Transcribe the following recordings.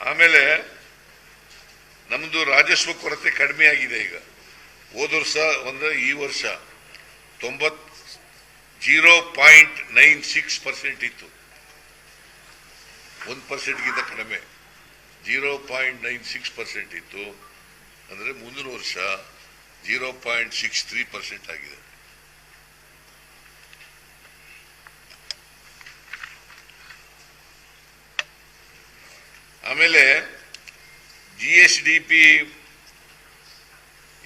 ಆಮೇಲೆ ನಮ್ಮದು ರಾಜಸ್ವ ಕೊರತೆ ಕಡಿಮೆ ಆಗಿದೆ ಈಗ. ಹೋದ ವರ್ಷ ಒಂದು ಈ ವರ್ಷ ತೊಂಬತ್ zero point nine six percent ಇತ್ತು. ಒಂದು ಪರ್ಸೆಂಟ್ಗಿಂತ ಕಡಿಮೆ. Zero point nine six percent ಇತ್ತು. ಅಂದರೆ ಮುಂದಿನ ವರ್ಷ zero point six three percent ಆಗಿದೆ. ಆಮೇಲೆ ಜಿ ಎಸ್ ಡಿ ಪಿ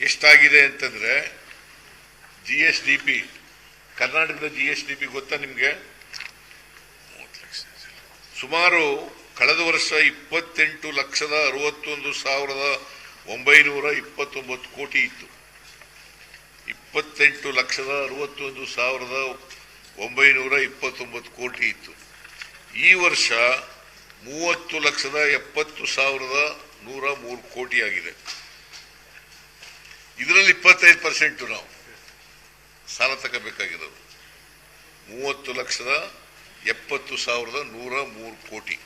ಎಷ್ಟಾಗಿದೆ ಅಂತಂದ್ರೆ ಜಿ ಎಸ್ ಡಿ ಪಿ ಕರ್ನಾಟಕದ ಜಿ ಎಸ್ ಡಿ ಪಿ ಗೊತ್ತಾ ನಿಮಗೆ? ಸುಮಾರು ಕಳೆದ ವರ್ಷ ಇಪ್ಪತ್ತೆಂಟು ಲಕ್ಷದ ಅರವತ್ತೊಂದು ಸಾವಿರದ ಒಂಬೈನೂರ ಇಪ್ಪತ್ತೊಂಬತ್ತು ಕೋಟಿ ಇತ್ತು. ಇಪ್ಪತ್ತೆಂಟು ಲಕ್ಷದ ಅರವತ್ತೊಂದು ಸಾವಿರದ ಒಂಬೈನೂರ ಇಪ್ಪತ್ತೊಂಬತ್ತು ಕೋಟಿ ಇತ್ತು. ಈ ವರ್ಷ ಮೂವತ್ತು ಲಕ್ಷದ ಎಪ್ಪತ್ತು ಸಾವಿರದ ನೂರ ಮೂರು ಕೋಟಿ ಆಗಿದೆ. ಇದರಲ್ಲಿ ಇಪ್ಪತ್ತೈದು ಪರ್ಸೆಂಟ್ ನಾವು. ಸಾಲ ತಗೋಬೇಕಾಗಿರೋದು. ಮೂವತ್ತು ಲಕ್ಷದ ಎಪ್ಪತ್ತು ಸಾವಿರದ ನೂರ ಮೂರು ಕೋಟಿ.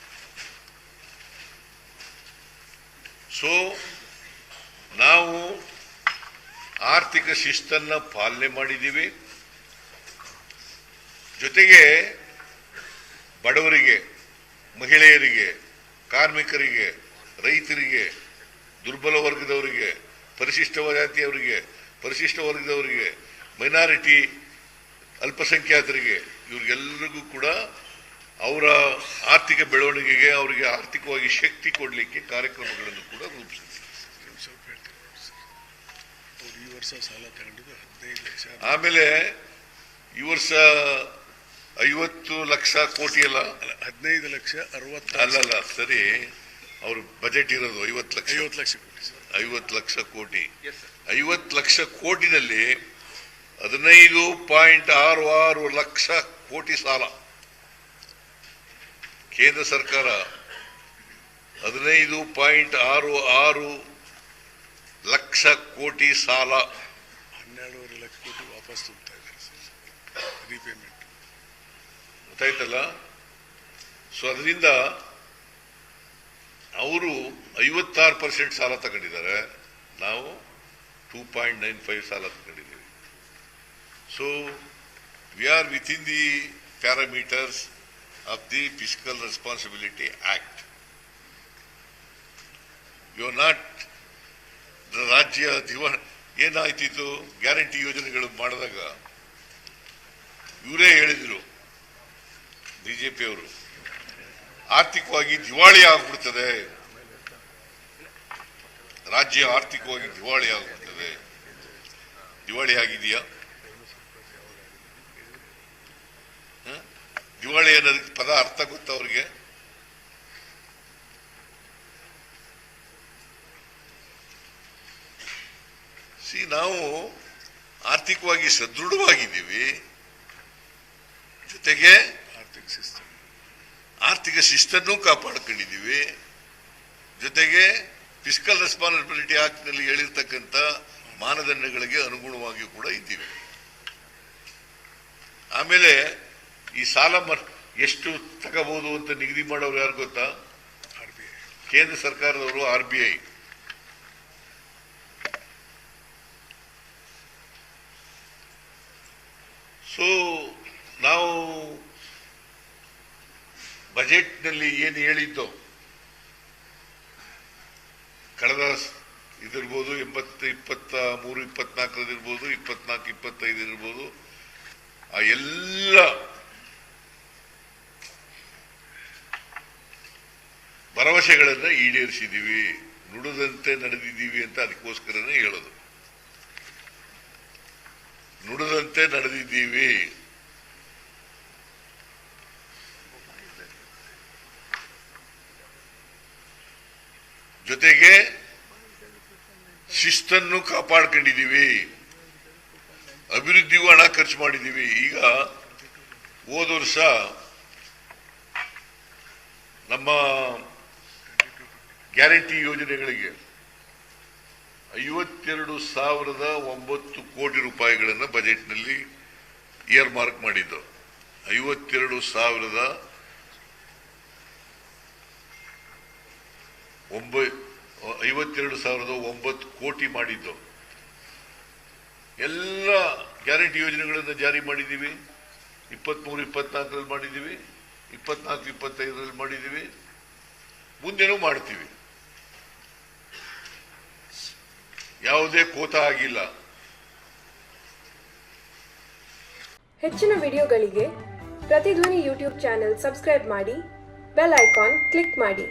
ಸೊ ನಾವು ಆರ್ಥಿಕ ಶಿಸ್ತನ್ನು ಪಾಲನೆ ಮಾಡಿದ್ದೀವಿ. ಜೊತೆಗೆ ಬಡವರಿಗೆ ಮಹಿಳೆಯರಿಗೆ ಕಾರ್ಮಿಕರಿಗೆ ರೈತರಿಗೆ ದುರ್ಬಲ ವರ್ಗದವರಿಗೆ ಪರಿಶಿಷ್ಟ ಜಾತಿಯವರಿಗೆ ಪರಿಶಿಷ್ಟ ವರ್ಗದವರಿಗೆ ಮೈನಾರಿಟಿ ಅಲ್ಪಸಂಖ್ಯಾತರಿಗೆ ಇವ್ರಿಗೆಲ್ಲರಿಗೂ ಕೂಡ ಅವರ ಆರ್ಥಿಕ ಬೆಳವಣಿಗೆಗೆ ಅವರಿಗೆ ಆರ್ಥಿಕವಾಗಿ ಶಕ್ತಿ ಕೊಡಲಿಕ್ಕೆ ಕಾರ್ಯಕ್ರಮಗಳನ್ನು ಕೂಡ ರೂಪಿಸಿದೆ. ಆಮೇಲೆ ಈ ವರ್ಷ ಐವತ್ತು ಲಕ್ಷ ಕೋಟಿ ಅಲ್ಲ? ಹದಿನೈದು ಲಕ್ಷ ಅಲ್ಲ ಅಲ್ಲಲ್ಲ ಸರಿ. ಅವ್ರ ಬಜೆಟ್ ಇರೋದು ಐವತ್ತು ಲಕ್ಷ. ಐವತ್ತು ಲಕ್ಷ ಐವತ್ತು ಲಕ್ಷ ಕೋಟಿ. ಐವತ್ತು ಲಕ್ಷ ಕೋಟಿನಲ್ಲಿ ಹದಿನೈದು ಪಾಯಿಂಟ್ ಆರು ಆರು ಲಕ್ಷ ಕೋಟಿ ಸಾಲ. ಕೇಂದ್ರ ಸರ್ಕಾರ ಹದಿನೈದು ಪಾಯಿಂಟ್ ಆರು ಆರು ಲಕ್ಷ ಕೋಟಿ ಸಾಲ. ಹನ್ನೆರಡೂವರೆ ಲಕ್ಷ ಕೋಟಿ ವಾಪಸ್ ತುಂಬ್ತಾ ಇದ್ದಾರೆ ಸರ್. ರೀಪೇಮೆಂಟ್ ಗೊತ್ತಾಯ್ತಲ್ಲ? ಸೊ ಅದರಿಂದ ಅವರು ಐವತ್ತಾರು ಪರ್ಸೆಂಟ್ ಸಾಲ ತಗೊಂಡಿದ್ದಾರೆ. ನಾವು ಟೂ ಪಾಯಿಂಟ್ ನೈನ್ ಫೈವ್ ಸಾಲ ತಗೊಂಡಿದ್ದೀವಿ. So we are within the parameters of the fiscal responsibility act you not ರಾಜ್ಯ ದಿವ ಏನಾಯ್ತಿತ್ತು? ಗ್ಯಾರಂಟಿ ಯೋಜನೆಗಳು ಮಾಡಿದಾಗ, ಇವರೇ ಹೇಳಿದ್ರು ಬಿಜೆಪಿಯವರು ಆರ್ಥಿಕವಾಗಿ ದಿವಾಳಿ ಆಗ್ಬಿಡ್ತದೆ. ರಾಜ್ಯ ಆರ್ಥಿಕವಾಗಿ ದಿವಾಳಿ ಆಗ್ಬಿಡ್ತದೆ. ದಿವಾಳಿ ಆಗಿದೆಯಾ? ದಿವಾಳಿ ಅನ್ನೋದಕ್ಕೆ ಪದ ಅರ್ಥ ಗೊತ್ತಾ ಅವ್ರಿಗೆ? ಸಿ, ನಾವು ಆರ್ಥಿಕವಾಗಿ ಸದೃಢವಾಗಿದ್ದೀವಿ. ಜೊತೆಗೆ ಆರ್ಥಿಕ ಶಿಸ್ತನ್ನು ಕಾಪಾಡ್ಕೊಂಡಿದ್ದೀವಿ. ಜೊತೆಗೆ ಫಿಸಿಕಲ್ ರೆಸ್ಪಾನ್ಸಿಬಿಲಿಟಿ ಆಕ್ಟ್ನಲ್ಲಿ ಹೇಳಿರ್ತಕ್ಕಂಥ ಮಾನದಂಡಗಳಿಗೆ ಅನುಗುಣವಾಗಿ ಕೂಡ ಇದ್ದೀವಿ. ಆಮೇಲೆ ಈ ಸಾಲ ಎಷ್ಟು ತಗೋಬಹುದು ಅಂತ ನಿಗದಿ ಮಾಡೋರು ಯಾರು ಗೊತ್ತಾ? ಕೇಂದ್ರ ಸರ್ಕಾರದವರು ಆರ್ ಬಿ ಐ. ಸೊ ನಾವು ಬಜೆಟ್ನಲ್ಲಿ ಏನು ಹೇಳಿದ್ದೋ, ಕಳೆದ ಇದಿರ್ಬೋದು ಎಂಬತ್ತು ಇಪ್ಪತ್ತ ಮೂರು ಇಪ್ಪತ್ನಾಲ್ಕರದಿರ್ಬೋದು ಇಪ್ಪತ್ನಾಲ್ಕು, ಇಪ್ಪತ್ತೈದು ಇರ್ಬೋದು, ಆ ಎಲ್ಲ ಭರವಸೆಗಳನ್ನು ಈಡೇರಿಸಿದ್ದೀವಿ ನುಡಿದಂತೆ ನಡೆದಿದ್ದೀವಿ ಅಂತ ಅದಕ್ಕೋಸ್ಕರನೇ ಹೇಳೋದು. ನುಡಿದಂತೆ ನಡೆದಿದ್ದೀವಿ ಜೊತೆಗೆ ಶಿಸ್ತನ್ನು ಕಾಪಾಡ್ಕೊಂಡಿದ್ದೀವಿ. ಅಭಿವೃದ್ಧಿಗೂ ಹಣ ಖರ್ಚು ಮಾಡಿದ್ದೀವಿ. ಈಗ ಹೋದ ವರ್ಷ ನಮ್ಮ ಗ್ಯಾರಂಟಿ ಯೋಜನೆಗಳಿಗೆ ಐವತ್ತೆರಡು ಸಾವಿರದ ಒಂಬತ್ತು ಕೋಟಿ ರೂಪಾಯಿಗಳನ್ನು ಬಜೆಟ್ನಲ್ಲಿ ಇಯರ್ ಮಾರ್ಕ್ ಮಾಡಿದ್ದು. ಐವತ್ತೆರಡು ಸಾವಿರದ ಒಂಬ ಐವತ್ತೆರಡು ಸಾವಿರದ ಒಂಬತ್ತು ಕೋಟಿ ಮಾಡಿದ್ದು. ಎಲ್ಲ ಗ್ಯಾರಂಟಿ ಯೋಜನೆಗಳನ್ನು ಜಾರಿ ಮಾಡಿದ್ದೀವಿ. ಇಪ್ಪತ್ಮೂರು, ಇಪ್ಪತ್ನಾಲ್ಕರಲ್ಲಿ ಮಾಡಿದ್ದೀವಿ. ಇಪ್ಪತ್ನಾಲ್ಕು, ಇಪ್ಪತ್ತೈದರಲ್ಲಿ ಮಾಡಿದ್ದೀವಿ. ಮುಂದೆನೂ ಮಾಡ್ತೀವಿ. ಯಾವುದೇ ಕೋತ ಆಗಿಲ್ಲ. ಹೆಚ್ಚಿನ ವಿಡಿಯೋಗಳಿಗೆ ಪ್ರತಿಧ್ವನಿ ಯೂಟ್ಯೂಬ್ ಚಾನೆಲ್ ಸಬ್ಸ್ಕ್ರೈಬ್ ಮಾಡಿ, ಬೆಲ್ ಐಕಾನ್ ಕ್ಲಿಕ್ ಮಾಡಿ.